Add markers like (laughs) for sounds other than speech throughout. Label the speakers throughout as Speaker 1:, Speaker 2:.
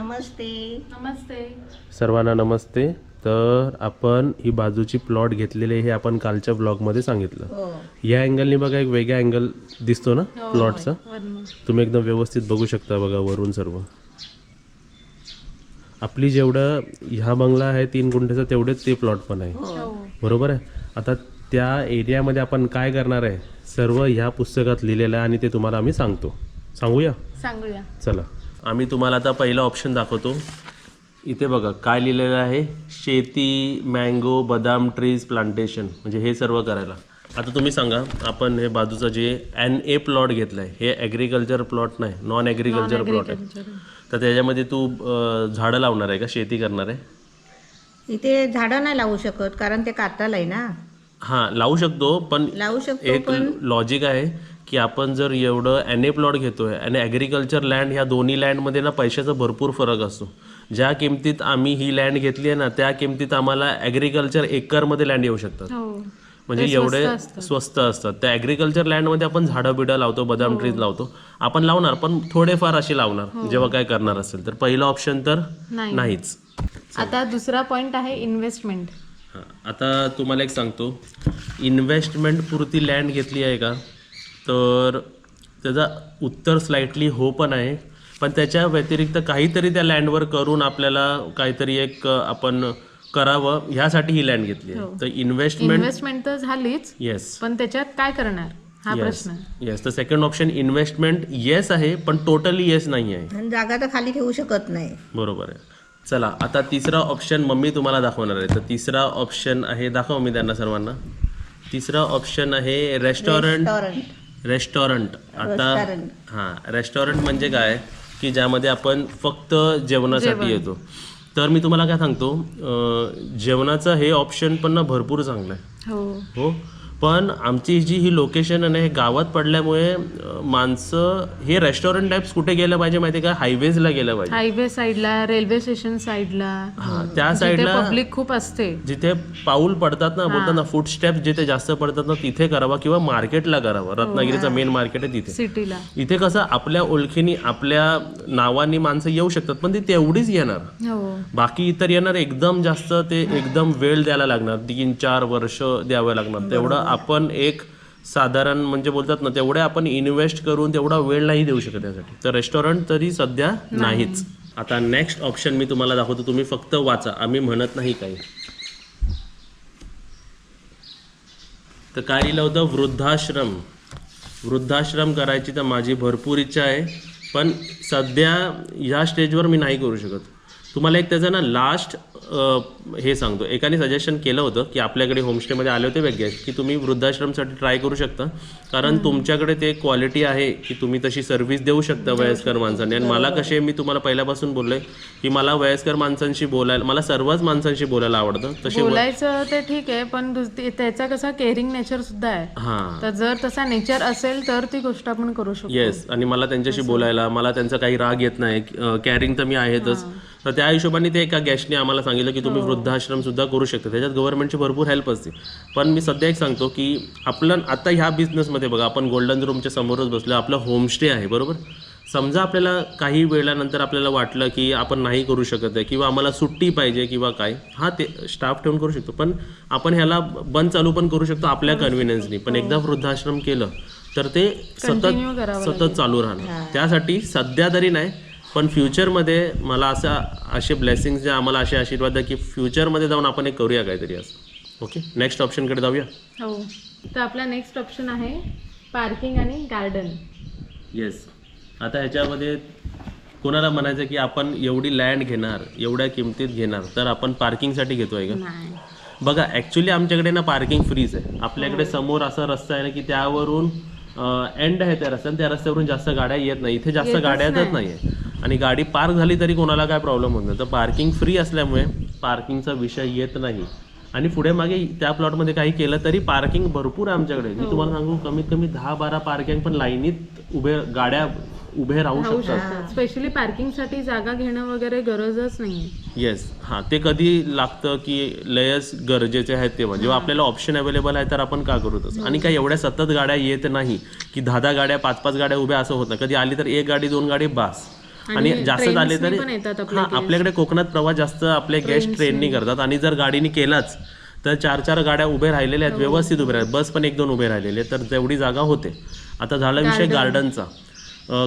Speaker 1: नमस्ते.
Speaker 2: नमस्ते.
Speaker 3: सर्वांना नमस्ते. तर आपण ही बाजूची प्लॉट घेतलेली आहे हे आपण कालच्या ब्लॉगमध्ये सांगितलं.
Speaker 1: हो.
Speaker 3: या अँगलनी बघा एक वेगळा अँगल दिसतो ना प्लॉटचा?
Speaker 2: वर्ण
Speaker 3: तुम्ही एकदम व्यवस्थित बघू शकता बघा वरून सर्व. आपली जेवढं ह्या बंगला आहे तीन गुंठ्याचा तेवढेच ते प्लॉट पण आहे.
Speaker 2: हो.
Speaker 3: बरोबर आहे? आता त्या एरियामध्ये आपण काय करणार आहे? सर्व ह्या पुस्तकात लिहिलेलं आहे आणि ते तुम्हाला आम्ही सांगतो. सांगूया?
Speaker 2: सांगूया.
Speaker 3: चला. आम्ही तुम्हाला आता पहिला ऑप्शन दाखवतो. इथे बघा काय लिहिलेलं आहे? शेती मँगो बदाम ट्रीज प्लांटेशन म्हणजे हे सर्व करायला. आता तुम्ही सांगा आपण हे बाजूचं जे एन ए प्लॉट घेतलं आहे हे ॲग्रिकल्चर प्लॉट नाही नॉन ॲग्रिकल्चर प्लॉट आहे तर त्याच्यामध्ये तू अं, झाडं लावणार आहे का? शेती करणार आहे?
Speaker 1: इथे झाडं नाही लावू शकत कारण ते काताल आहे ना.
Speaker 3: हां लावू शकतो पण
Speaker 1: लावू शकतो
Speaker 3: एक लॉजिक आहे. की आपण जर एवढं एन ए प्लॉट घेतोय आणि ॲग्रिकल्चर लँड ह्या दोन्ही लँडमध्ये ना पैशाचा भरपूर फरक असतो. ज्या किमतीत आम्ही ही लँड घेतली आहे ना त्या किमतीत आम्हाला ॲग्रिकल्चर एकरमध्ये लँड येऊ शकतात.
Speaker 2: हो.
Speaker 3: म्हणजे एवढे स्वस्त असतात. त्या ॲग्रिकल्चर लँडमध्ये आपण झाडं बिडं लावतो बदाम ट्रीज लावतो. आपण लावणार पण थोडेफार अशी लावणार. जेव्हा काय करणार असेल तर. पहिलं ऑप्शन तर
Speaker 2: नाही.
Speaker 3: नाहीच.
Speaker 2: आता दुसरा पॉइंट आहे इन्व्हेस्टमेंट
Speaker 3: हां. आता तुम्हाला एक सांगतो. इन्व्हेस्टमेंट पुरती लँड घेतली आहे का? तर त्याचा उत्तर स्लाइटली हो पण आहे. पण त्याच्या व्यतिरिक्त काहीतरी त्या लँडवर करून आपल्याला काहीतरी एक आपण करावं ह्यासाठी ही लँड घेतली आहे. तर इन्व्हेस्टमेंट
Speaker 2: इन्व्हेस्टमेंट तर झालीच.
Speaker 3: येस
Speaker 2: पण त्याच्यात काय करणार? हा
Speaker 3: येस
Speaker 2: प्रश्न.
Speaker 3: येस तर सेकंड ऑप्शन इन्व्हेस्टमेंट येस आहे पण टोटली येस नाही आहे.
Speaker 1: आणि जागा तर खाली ठेवू शकत नाही.
Speaker 3: बरोबर आहे. चला आता तिसरा ऑप्शन मम्मी तुम्हाला दाखवणार आहे. तर तिसरा ऑप्शन आहे दाखव मी त्यांना सर्वांना. तिसरा ऑप्शन आहे रेस्टॉरंट
Speaker 1: रेस्टॉरंट
Speaker 3: रेस्टॉरंट. आता. हां रेस्टॉरंट म्हणजे काय? की ज्यामध्ये आपण फक्त जेवणासाठी येतो. तर मी तुम्हाला काय सांगतो जेवणाचं हे ऑप्शन पण ना भरपूर चांगलं आहे.
Speaker 2: हो.
Speaker 3: हो? पण आमची जी ही लोकेशन आहे ना हे गावात पडल्यामुळे माणसं हे रेस्टॉरंट टाईप्स कुठे गेलं पाहिजे माहिती का? हायवेजला गेलं पाहिजे.
Speaker 2: हायवे साईडला रेल्वे स्टेशन साईडला
Speaker 3: हां त्या साईडला
Speaker 2: पब्लिक खूप असते.
Speaker 3: जिथे पाऊल पडतात ना बोलतात ना फूड स्टेप जिथे जास्त पडतात ना तिथे करावा किंवा मार्केटला करावा. रत्नागिरीचं मेन मार्केट आहे तिथे.
Speaker 2: सिटीला
Speaker 3: इथे कसं आपल्या ओळखीनी आपल्या नावानी माणसं येऊ शकतात पण ती तेवढीच येणार.
Speaker 2: हो.
Speaker 3: बाकी इतर येणार एकदम जास्त ते एकदम वेळ द्यायला लागणार. तीन चार वर्ष द्यावं लागणार. तेवढं आपण एक साधारण म्हणजे बोलतात ना तेवढे आपण इन्व्हेस्ट करून तेवढा वेळ नाही देऊ शकत यासाठी. तर रेस्टॉरंट तरी सध्या नाहीच. आता नेक्स्ट ऑप्शन मी तुम्हाला दाखवतो तुम्ही फक्त वाचा. आम्ही म्हणत नाही काही. तर काय लिहिलं होतं? वृद्धाश्रम. वृद्धाश्रम करायची तर माझी भरपूर इच्छा आहे पण सध्या ह्या स्टेजवर मी नाही करू शकत. तुम्हाला एक त्याचं ना लास्ट हे सांगतो. एकाने सजेशन केलं होतं की आपल्याकडे होमस्टेमध्ये आले होते वेगळे की तुम्ही वृद्धाश्रमसाठी ट्राय करू शकता. कारण तुमच्याकडे ते क्वालिटी आहे की तुम्ही तशी सर्व्हिस देऊ शकता वयस्कर माणसांनी. आणि मला कसे मी तुम्हाला पहिल्यापासून बोललोय की मला वयस्कर माणसांशी बोलायला मला सर्वच माणसांशी बोलायला आवडतं. तसे
Speaker 2: बोलायचं ते ठीक आहे पण त्याचा कसा केअरिंग नेचर सुद्धा आहे.
Speaker 3: हां.
Speaker 2: तर जर तसा नेचर असेल तर ती गोष्ट आपण करू शकतो.
Speaker 3: येस आणि मला त्यांच्याशी बोलायला मला त्यांचा काही राग येत नाही. कॅरिंग तर मी आहेतच. तर त्या हिशोबाने ते एका गॅस्टने आम्हाला सांगितलं की तुम्ही वृद्धाश्रम सुद्धा करू शकता. त्याच्यात गव्हर्नमेंटची भरपूर हेल्प असते. पण मी सध्या एक सांगतो की आपलं आता ह्या बिझनेसमध्ये बघा आपण गोल्डन रूमच्या समोरच बसलो आपलं होमस्टे आहे बरोबर? समजा आपल्याला काही वेळानंतर आपल्याला वाटलं की आपण नाही करू शकत आहे किंवा आम्हाला सुट्टी पाहिजे किंवा काय हा ते स्टाफ ठेवून करू शकतो. पण आपण ह्याला बंद चालू पण करू शकतो आपल्या कन्व्हिनियन्सनी पण एकदा वृद्धाश्रम केलं तर ते सतत सतत चालू राहणार. त्यासाठी सध्या तरी नाही पण फ्युचरमध्ये मला असं असे ब्लेसिंग्स जे आम्हाला असे आशीर्वाद आहे की फ्युचरमध्ये जाऊन आपण एक करूया काहीतरी असं. ओके नेक्स्ट ऑप्शनकडे जाऊया.
Speaker 2: हो. तर आपला नेक्स्ट ऑप्शन आहे पार्किंग आणि गार्डन
Speaker 3: येस आता ह्याच्यामध्ये कोणाला म्हणायचं की आपण एवढी लँड घेणार एवढ्या किमतीत घेणार तर आपण पार्किंगसाठी घेतो आहे का?
Speaker 2: नाही.
Speaker 3: बघा ॲक्च्युली आमच्याकडे ना पार्किंग फ्रीज आहे. आपल्याकडे समोर असा रस्ता आहे ना की त्यावरून एंड आहे त्या रस्त्याने त्या रस्त्यावरून जास्त गाड्या येत नाही. इथे जास्त गाड्या येतच नाही. आहे आणि गाडी पार्क झाली तरी कोणाला काय प्रॉब्लेम होत नाही. तर पार्किंग फ्री असल्यामुळे पार्किंगचा विषय येत नाही. आणि पुढे मागे त्या प्लॉटमध्ये काही केलं तरी पार्किंग भरपूर आहे आमच्याकडे. मी तुम्हाला सांगू कमीत कमी दहा बारा पार्किंग पण लाईनीत उभे गाड्या उभे राहू शकतात.
Speaker 2: स्पेशली पार्किंगसाठी जागा घेणं वगैरे गरजच नाही
Speaker 3: येस हां ते कधी लागतं की लयच गरजेचे आहेत तेव्हा. जेव्हा आपल्याला ऑप्शन अवेलेबल आहे तर आपण का करू तसं? आणि काय एवढ्या सतत गाड्या येत नाही की दहा दहा गाड्या पाच पाच गाड्या उभ्या असं होत नाही. कधी आली तर एक गाडी दोन गाडी बास. आणि जास्त झाले तरी हा आपल्याकडे कोकणात प्रवास जास्त आपले गेस्ट ट्रेननी करतात. आणि जर गाडीने केलाच तर चार चार गाड्या उभे राहिलेल्या आहेत व्यवस्थित उभे राहतात बस पण एक दोन उभे राहिलेले तर तेवढी जागा होते. आता झाला विषय गार्डनचा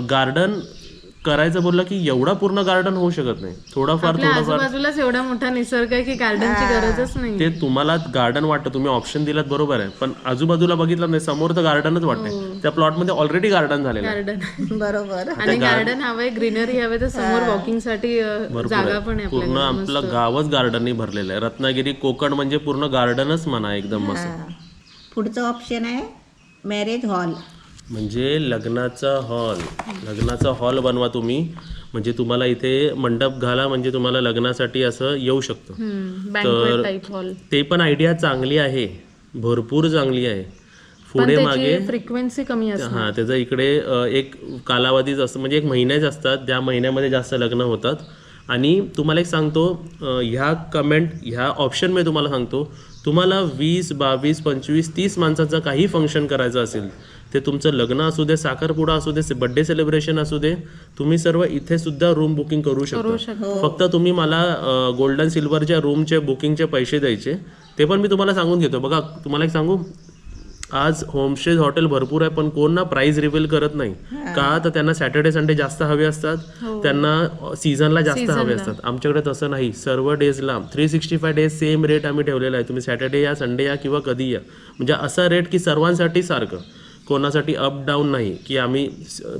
Speaker 3: गार्डन करायचं बोललं की एवढा पूर्ण गार्डन होऊ शकत नाही. थोडंफार
Speaker 2: आपल्या
Speaker 3: थोडंफार.
Speaker 2: आजूबाजूलाच एवढा मोठा निसर्ग आहे की गार्डनची गरजच नाही
Speaker 3: ते तुम्हाला गार्डन वाटतं तुम्ही ऑप्शन दिलात बरोबर आहे. पण आजूबाजूला बघितलं नाही समोर तर गार्डनच वाटतंय. त्या प्लॉटमध्ये ऑलरेडी गार्डन झालेलं आहे.
Speaker 2: गार्डन (laughs)
Speaker 1: बरोबर.
Speaker 2: आणि गार्डन हवंय ग्रीनरी हवे तर समोर वॉकिंगसाठी अ,
Speaker 3: भरपूर
Speaker 2: जागा
Speaker 3: आहे.
Speaker 2: पण आहे
Speaker 3: पूर्ण आपलं गावच गार्डननी भरलेलं आहे. रत्नागिरी कोकण म्हणजे पूर्ण गार्डनच म्हणा एकदम मस्त
Speaker 1: हा. पुढचं ऑप्शन आहे मॅरेज हॉल
Speaker 3: म्हणजे लग्नाचा हॉल. लग्नाचा हॉल बनवा तुम्ही. म्हणजे तुम्हाला इथे मंडप घाला म्हणजे तुम्हाला लग्नासाठी असं येऊ शकतं.
Speaker 2: हॉल
Speaker 3: ते पण आयडिया चांगली आहे. भरपूर चांगली आहे. पुढे मागे
Speaker 2: फ्रिक्वेन्सी कमी असते
Speaker 3: हां त्याचं इकडे एक कालावधीच असतं. म्हणजे एक महिन्याच असतात. ज्या महिन्यामध्ये जास्त लग्न होतात. आणि तुम्हाला एक सांगतो ह्या कमेंट ह्या ऑप्शनमध्ये तुम्हाला सांगतो. तुम्हाला वीस बावीस पंचवीस तीस माणसाचं काही फंक्शन करायचं असेल ते तुमचं लग्न असू दे साखरपुडा असू दे बड्डे सेलिब्रेशन असू दे तुम्ही सर्व इथे सुद्धा रूम बुकिंग करू शकता. फक्त तुम्ही मला गोल्डन सिल्वरच्या रूमचे बुकिंगचे पैसे द्यायचे ते पण मी तुम्हाला सांगून घेतो. बघा तुम्हाला एक सांगू आज होमस्टे हॉटेल भरपूर आहे पण कोण ना प्राइस रिव्हील करत नाही. का? तर त्यांना सॅटर्डे संडे जास्त हवे असतात. त्यांना सीझनला जास्त हवे असतात. आमच्याकडे तसं नाही. सर्व डेजला three sixty five days same rate आम्ही ठेवलेला आहे. तुम्ही सॅटर्डे या संडे या किंवा कधी या. म्हणजे असा रेट की सर्वांसाठी सारखं. कोणासाठी अप डाऊन नाही की आम्ही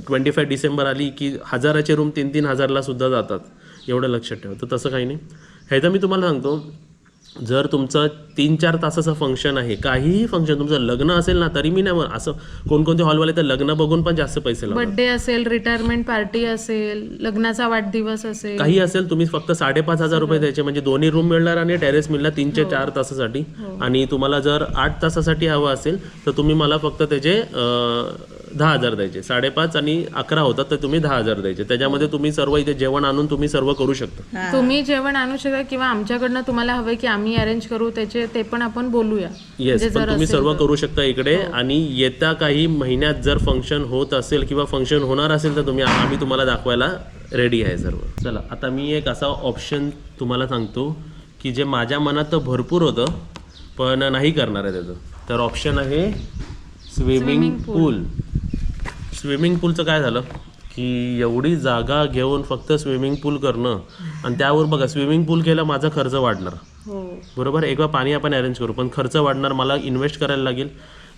Speaker 3: ट्वेंटी फाय डिसेंबर आली की हजाराचे रूम तीन तीन हजारला सुद्धा जातात. एवढं लक्षात ठेवा. तर तसं काही नाही. ह्याचं मी तुम्हाला सांगतो जर तुमचं तीन चार तासाचं फंक्शन आहे काहीही फंक्शन तुमचं लग्न असेल ना तरी मी नाही म्हण- असं कोणकोणते हॉलवाले तर लग्न बघून पण जास्त पैसे लावतात.
Speaker 2: बर्थडे असेल रिटायरमेंट पार्टी असेल लग्नाचा वाढदिवस असेल.
Speaker 3: काही असेल तुम्ही फक्त साडेपाच हजार रुपये द्यायचे. म्हणजे दोन्ही रूम मिळणार आणि टेरेस मिळणार तीनचे चार तासासाठी. आणि तुम्हाला जर आठ तासासाठी हवं असेल तर तुम्ही मला फक्त त्याचे दहा हजार द्यायचे. साडेपाच आणि अकरा होतात तर तुम्ही दहा हजार द्यायचे. त्याच्यामध्ये तुम्ही सर्व इथे जेवण आणून तुम्ही सर्व करू शकता.
Speaker 2: तुम्ही जेवण आणू शकता किंवा आमच्याकडनं तुम्हाला हवंय की आम्ही अरेंज करू त्याचे ते पण आपण बोलूया.
Speaker 3: येस
Speaker 2: म्हणजे
Speaker 3: पण तुम्ही सर्व करू शकता इकडे आणि येत्या काही महिन्यात जर फंक्शन होत असेल किंवा फंक्शन होणार असेल तर तुम्ही आम्ही तुम्हाला दाखवायला रेडी आहे सर्व. चला आता मी एक असा ऑप्शन तुम्हाला सांगतो की जे माझ्या मनात तर भरपूर होतं पण नाही करणार आहे त्याचं. तर ऑप्शन आहे स्विमिंग पूल स्विमिंग पूलचं काय झालं? की एवढी जागा घेऊन फक्त स्विमिंग पूल करणं आणि त्यावर बघा स्विमिंग पूल केलं माझा खर्च वाढणार.
Speaker 2: हो.
Speaker 3: बरोबर? एकदा पाणी आपण अरेंज करू पण खर्च वाढणार मला इन्व्हेस्ट करायला लागेल.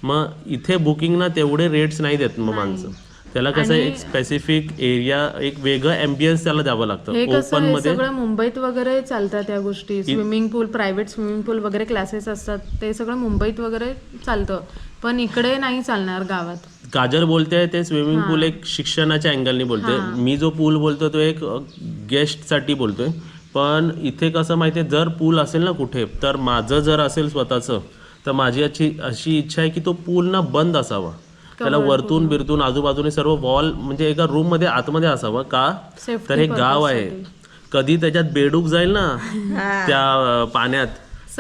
Speaker 3: मग इथे बुकिंग ना तेवढे रेट्स नाही देत मग माणसं. त्याला कसं एक स्पेसिफिक एरिया एक वेगळं एम्बियन्स त्याला द्यावं लागतं. ओपनमध्ये
Speaker 2: सगळं मुंबईत वगैरे चालतात या गोष्टी. Swimming pool private swimming pool वगैरे क्लासेस असतात. ते सगळं मुंबईत वगैरे चालतं. पण इकडे नाही चालणार गावात.
Speaker 3: काजल बोलते ते स्विमिंग पूल एक शिक्षणाच्या अँगलनी बोलते मी जो पूल बोलतो तो एक गेस्टसाठी बोलतोय. पण इथे कसं माहिती आहे जर पूल असेल ना कुठे तर माझं जर असेल स्वतःचं तर माझी अशी अशी इच्छा आहे की तो पूल ना बंद असावा. त्याला वरतून बिरतून आजूबाजूने सर्व वॉल म्हणजे एका रूममध्ये आतमध्ये असावं. का? तर हे गाव आहे. कधी त्याच्यात बेडूक जाईल ना त्या पाण्यात.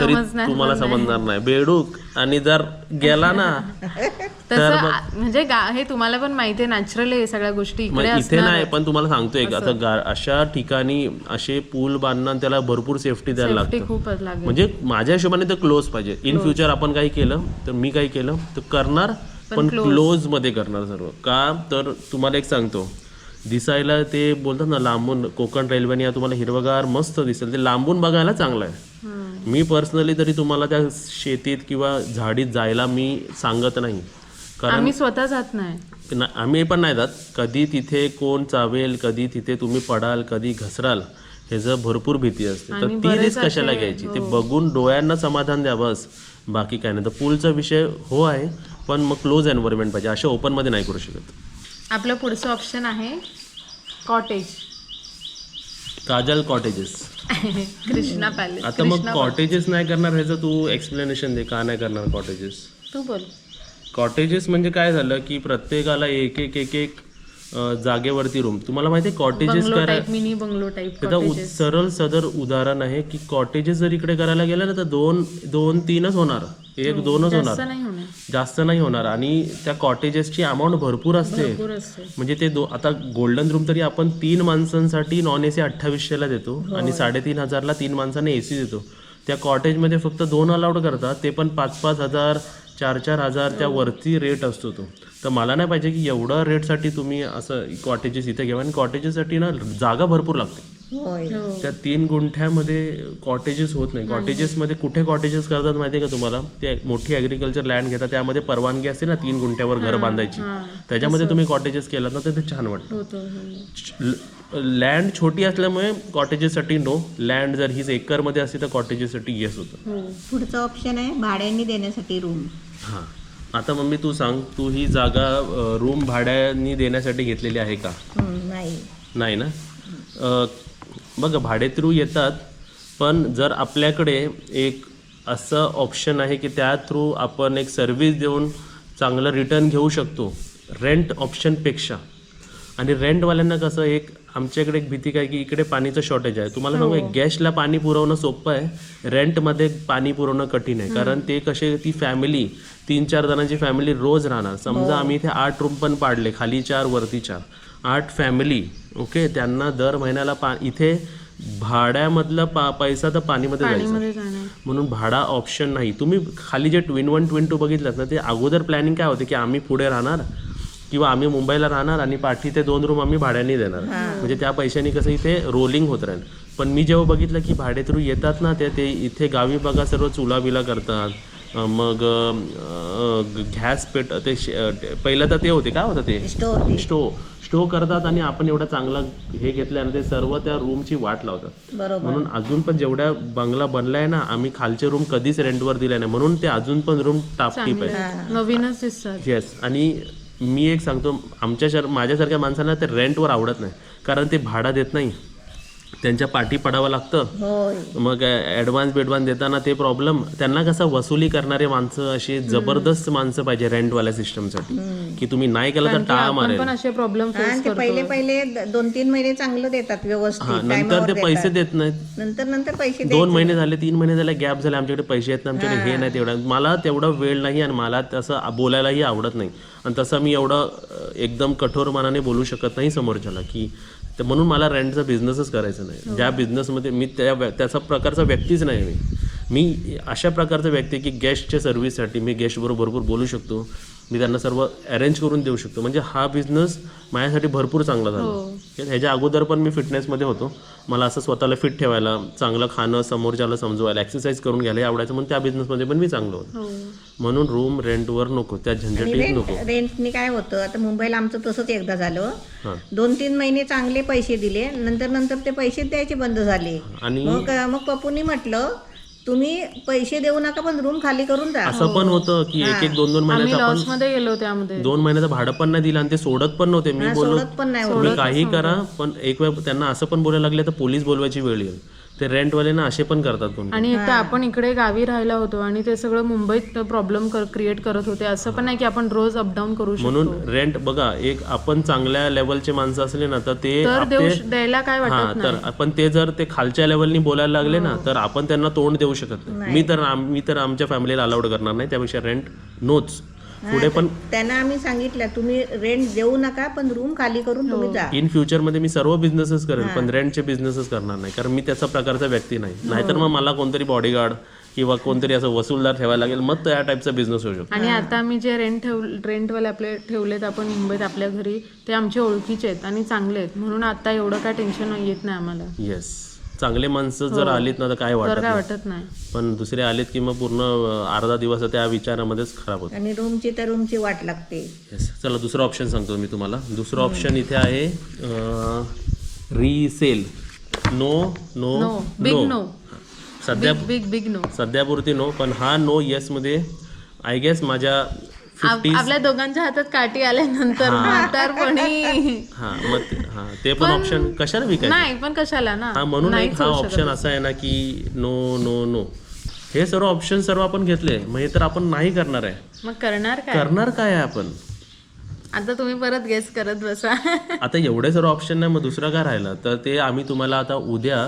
Speaker 3: तरी
Speaker 2: समजणार
Speaker 3: तुम्हाला समजणार नाही. बेडूक. आणि जर गेला ना (laughs)
Speaker 2: तसं आ- म्हणजे गा- हे तुम्हाला पण माहिती आहे नॅचरल आहे सगळ्या गोष्टी.
Speaker 3: मग
Speaker 2: इकडे
Speaker 3: इथे नाही पण तुम्हाला सांगतोय एक. आता गा- अशा ठिकाणी असे पूल बांधणं आणि त्याला भरपूर सेफ्टी द्यायला लागतं.
Speaker 2: खूपच लागेल.
Speaker 3: म्हणजे माझ्या हिशोबाने तर क्लोज पाहिजे. इन फ्युचर आपण काही केलं तर मी काही केलं तर करणार पण क्लोजमध्ये करणार सर्व. का? तर तुम्हाला एक सांगतो. दिसायला ते बोलतात ना लांबून कोकण रेल्वेने तुम्हाला हिरवगार मस्त दिसेल. ते लांबून बघायला चांगलं आहे. मी पर्सनली तरी तुम्हाला त्या शेतीत किंवा झाडीत जायला मी सांगत नाही. कारण
Speaker 2: आम्ही स्वतः जात नाही.
Speaker 3: ना- आम्ही पण नाही जात. कधी तिथे कोण चावेल कधी तिथे तुम्ही पडाल कधी घसराल ह्याचं भरपूर भीती असते. तर ती रिस्क कशाला घ्यायची? ते बघून डोळ्यांना समाधान द्या बस. बाकी काय नाही. तर पूलचा विषय हो आहे पण मग क्लोज एन्व्हायरमेंट पाहिजे. अशा ओपनमध्ये नाही करू शकत.
Speaker 2: आपलं पुढचं ऑप्शन आहे cottage
Speaker 3: Kajal cottages (laughs)
Speaker 2: Krishna palace
Speaker 3: आता मग कॉटेजेस नाही करणार ह्याचं तू एक्सप्लेनेशन दे का नाही करणार कॉटेजेस
Speaker 2: तू बोल.
Speaker 3: कॉटेजेस म्हणजे काय झालं की प्रत्येकाला एक एक एक एक अं, जागेवरती रूम तुम्हाला माहिती आहे कॉटेजेस
Speaker 2: बंगलो
Speaker 3: करा
Speaker 2: टाईप मिनी बंगलो टाईप
Speaker 3: त्याचा उ- सरळ सदर उदाहरण आहे की कॉटेजेस जर इकडे करायला गेलं ना तर दोन दोन तीनच होणार. एक दोनच होणार.
Speaker 2: असं नाही होणार.
Speaker 3: जास्त नाही होणार. आणि त्या कॉटेजेसची अमाऊंट भरपूर असते.
Speaker 2: भरपूर असते.
Speaker 3: म्हणजे ते दो आता गोल्डन रूम तरी आपण तीन माणसांसाठी नॉन ए सी अठ्ठावीसशेला देतो. आणि साडेतीन हजारला तीन माणसांना ए सी देतो. त्या कॉटेजमध्ये फक्त दोन अलाउड करतात. ते पण पाच पाच हजार चार चार हजार त्या वरती रेट असतो तो. तर मला नाही पाहिजे की एवढं रेटसाठी तुम्ही असं कॉटेजेस इथे घ्यावा आणि कॉटेजेससाठी ना जागा भरपूर लागते. त्या तीन गुंठ्यामध्ये कॉटेजेस होत नाही. कॉटेजेसमध्ये कुठे कॉटेजेस करतात माहिती आहे का तुम्हाला? ते मोठी ॲग्रिकल्चर लँड घेतात. त्यामध्ये परवानगी असते ना तीन गुंठ्यावर घर बांधायची. त्याच्यामध्ये तुम्ही कॉटेजेस केलात ना तर ते छान वाटतं.
Speaker 2: हो.
Speaker 3: लँड छोटी असल्यामुळे कॉटेजेससाठी नो लँड जर हीच एकरमध्ये असती तर कॉटेजेससाठी येस होतं.
Speaker 2: हो.
Speaker 1: पुढचं ऑप्शन आहे भाड्याने देण्यासाठी रूम
Speaker 3: हां. आता मम्मी तू सांग तू ही जागा रूम भाड्याने देण्यासाठी घेतलेली आहे का?
Speaker 1: नाही.
Speaker 3: नाही ना? बघा भाडे थ्रू येतात पण जर आपल्याकडे एक असं ऑप्शन आहे की त्या थ्रू आपण एक सर्व्हिस देऊन चांगलं रिटर्न घेऊ शकतो रेंट ऑप्शनपेक्षा आणि रेंटवाल्यांना कसं एक आमच्याकडे एक भीती काय की इकडे पाणीचं शॉर्टेज आहे. तुम्हाला सांगू गॅसला पाणी पुरवणं सोपं आहे रेंटमध्ये पाणी पुरवणं कठीण आहे. कारण ते कसे ती फॅमिली तीन चार जणांची फॅमिली रोज राहणार. समजा आम्ही इथे आठ रूम पण पाडले खाली चार वरती चार. आठ फॅमिली ओके त्यांना दर महिन्याला पा इथे भाड्यामधला पा पैसा तर पाणीमध्ये जायचा. म्हणून भाडा ऑप्शन नाही. तुम्ही खाली जे ट्विन वन ट्विन टू बघितलं ना ते अगोदर प्लॅनिंग काय होते की आम्ही पुढे राहणार किंवा आम्ही मुंबईला राहणार आणि पाठी ते दोन रूम आम्ही भाड्याने देणार. म्हणजे त्या पैशानी कसं इथे रोलिंग होत राहील. पण मी जेव्हा बघितलं की भाडे थ्रू येतात ना ते ते इथे गावी बघा सर्व चुला बिला करतात मग गॅस पेट ते पहिलं तर ते होते काय होतं ते?
Speaker 1: स्टोर.
Speaker 3: स्टो करतात आणि आपण एवढा चांगला हे घेतल्यानं ते सर्व त्या रूमची वाट लावतात.
Speaker 1: बरोबर.
Speaker 3: म्हणून अजून पण जेवढ्या बंगला बनलाय ना आम्ही खालचे रूम कधीच रेंटवर दिले नाही. म्हणून ते अजून पण रूम टापटीप आहे.
Speaker 2: नवीनच दिसतात.
Speaker 3: येस आणि मी एक सांगतो आमच्या माझ्यासारख्या माणसांना ते रेंटवर आवडत नाही. कारण ते भाडा देत नाही. त्यांच्या पाठी पडावं लागतं.
Speaker 1: होय.
Speaker 3: मग ॲडव्हान्स बेडव्हान्स देताना ते प्रॉब्लेम त्यांना कसं वसुली करणारे माणसं अशी जबरदस्त माणसं पाहिजे रेंटवाल्या सिस्टमसाठी की तुम्ही नाही केलं तर टाळा मारेल.
Speaker 2: पण असे प्रॉब्लेम
Speaker 1: हा, ते पहिले पहिले द- दोन तीन महिने चांगलं देतात
Speaker 3: हा
Speaker 1: व्यवस्थित
Speaker 3: नंतर ते पैसे. देत नाहीत.
Speaker 1: नंतर नंतर पैसे
Speaker 3: दोन महिने झाले तीन महिने झाले गॅप झाले आमच्याकडे पैसे येत नाही आमच्याकडे हे नाही तेवढं मला तेवढा वेळ नाही आणि मला तसं बोलायलाही आवडत नाही. आणि तसं मी एवढं अं, एकदम कठोर मनाने बोलू शकत नाही समोरच्याला की तर म्हणून मला रेंटचा बिझनेसच करायचा नाही. ज्या बिझनेसमध्ये मी त्या त्याचा प्रकारचा व्यक्तीच नाही मी. मी अशा प्रकारचा व्यक्ती की गेस्टच्या सर्व्हिससाठी मी गेस्टबरोबर भरपूर बोलू शकतो. मी त्यांना सर्व अरेंज करून देऊ शकतो. म्हणजे हा बिझनेस माझ्यासाठी भरपूर चांगला झाला. ठीक ह्याच्या अगोदर पण मी फिटनेसमध्ये होतो. मला असं स्वतःला फिट ठेवायला चांगलं खाणं समोरच्याला समजवायला एक्सरसाईज करून घ्यायला आवडायचं. म्हणून त्या बिझनेसमध्ये पण मी चांगलो होतो. म्हणून रूम रेंटवर नको त्या झंझटीत नको.
Speaker 1: रेंटनी काय होतं आता मुंबईला आमचं तसंच एकदा झालं.
Speaker 3: हां.
Speaker 1: दोन तीन महिने चांगले पैसे दिले नंतर नंतर ते पैसे द्यायचे बंद झाले.
Speaker 3: आणि
Speaker 1: मग मग पप्पूनी म्हटलं तुम्ही पैसे देऊ नका पण रूम खाली करून जा
Speaker 3: असं पण होतं की एक एक दोन दोन महिन्याचं आपण
Speaker 2: लॉसमध्ये गेलो त्यामध्ये.
Speaker 3: दोन महिन्याचं भाडं पण नाही दिलं आणि ते सोडत पण नव्हते. मी बोललो
Speaker 1: सोडत पण नाही
Speaker 3: तुम्ही काही करा पण एक वेळ त्यांना असं पण बोलायला लागले तर पोलीस बोलवायची वेळ येईल. ते रेंटवाले ना असे पण करतात कोण
Speaker 2: आणि एक तर आपण इकडे गावी राहिला होतो आणि ते सगळं मुंबईत प्रॉब्लेम क्रिएट करत होते. असं पण नाही की आपण रोज अपडाऊन करू शकतो.
Speaker 3: म्हणून रेंट बघा एक आपण चांगल्या लेवलचे माणसं असले ना तर ते
Speaker 2: तर
Speaker 3: आपले
Speaker 2: देऊ द्यायला काय
Speaker 3: हा
Speaker 2: वाटत
Speaker 3: तर आपण ते जर ते खालच्या लेवलनी बोलायला लागले ना तर आपण त्यांना तोंड देऊ शकत नाही. मी तर आम- मी तर आमच्या फॅमिलीला अलाउड करणार नाही. त्यापेक्षा रेंट नोच. पुढे पण
Speaker 1: त्यांना आम्ही सांगितलं तुम्ही रेंट देऊ नका पण रूम खाली करून तुम्ही जा.
Speaker 3: इन फ्युचरमध्ये मी सर्व बिझनेसेस करेन पण रेंटचे बिझनेसेस करणार नाही कारण मी त्याचा प्रकारचा व्यक्ती नाही. नाहीतर मग मला कोणतरी बॉडीगार्ड किंवा कोणतरी असं वसूलदार ठेवायला लागेल मग त्या टाईपचा बिझनेस होऊ शकतो.
Speaker 2: आणि आता आम्ही जे रेंट ठेव रेंटवाले आपले ठेवलेत आपण मुंबईत आपल्या घरी ते आमचे ओळखीचे आहेत आणि चांगले आहेत. म्हणून आता एवढं काय टेन्शन येत नाही आम्हाला.
Speaker 3: येस चांगले माणसं जर आलीत ना तर काय वाटत
Speaker 2: काय वाटत नाही.
Speaker 3: पण दुसरे आलेत की मग पूर्ण अर्धा दिवस त्या विचारामध्येच खराब होतो
Speaker 1: आणि रूमची तर रूमची वाट लागते.
Speaker 3: येस चला दुसरं ऑप्शन सांगतो मी तुम्हाला. दुसरं ऑप्शन इथे आहे resale no no
Speaker 2: no big no
Speaker 3: सध्या
Speaker 2: बिग बिग बिग नो
Speaker 3: सध्यापुरती नो पण हा नो येस मध्ये आय गेस माझ्या
Speaker 2: आपल्या दोघांच्या हातात काठी आल्यानंतर
Speaker 3: हा. मग हा ते पण ऑप्शन कशाला विकायचं?
Speaker 2: नाही पण कशाला ना?
Speaker 3: हा म्हणून एक हा
Speaker 2: शकत.
Speaker 3: ऑप्शन असा आहे ना की नो नो नो हे सर्व ऑप्शन सर्व आपण घेतले मग हे तर आपण नाही करणार आहे.
Speaker 2: मग करणार काय?
Speaker 3: करणार काय आहे आपण?
Speaker 2: आता तुम्ही परत गेस करत बसा. (laughs)
Speaker 3: आता एवढे सर्व ऑप्शन नाही मग दुसरं काय राहिलं? तर ते आम्ही तुम्हाला आता उद्या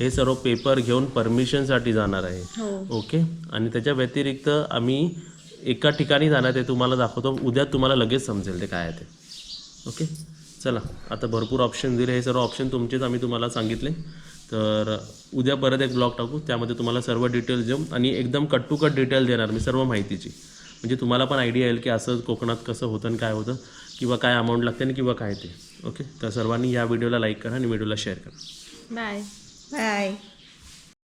Speaker 3: हे सर्व पेपर घेऊन परमिशनसाठी जाणार आहे.
Speaker 2: हो.
Speaker 3: ओके आणि त्याच्या व्यतिरिक्त आम्ही एका ठिकाणी जाणार ते तुम्हाला दाखवतो. उद्या तुम्हाला लगेच समजेल ते काय आहे ते. ओके चला आता भरपूर ऑप्शन दिले हे सर्व ऑप्शन तुमचेच आम्ही तुम्हाला सांगितले. तर उद्या परत एक ब्लॉग टाकू त्यामध्ये तुम्हाला सर्व डिटेल्स देऊ आणि एकदम कट टू कट डिटेल देणार मी सर्व माहितीची. म्हणजे तुम्हाला पण आयडिया येईल की असं कोकणात कसं होतं आणि काय होतं किंवा काय अमाऊंट लागते आणि किंवा काय ते. ओके तर सर्वांनी या व्हिडिओला लाईक करा आणि व्हिडिओला शेअर करा.
Speaker 2: Bye
Speaker 1: bye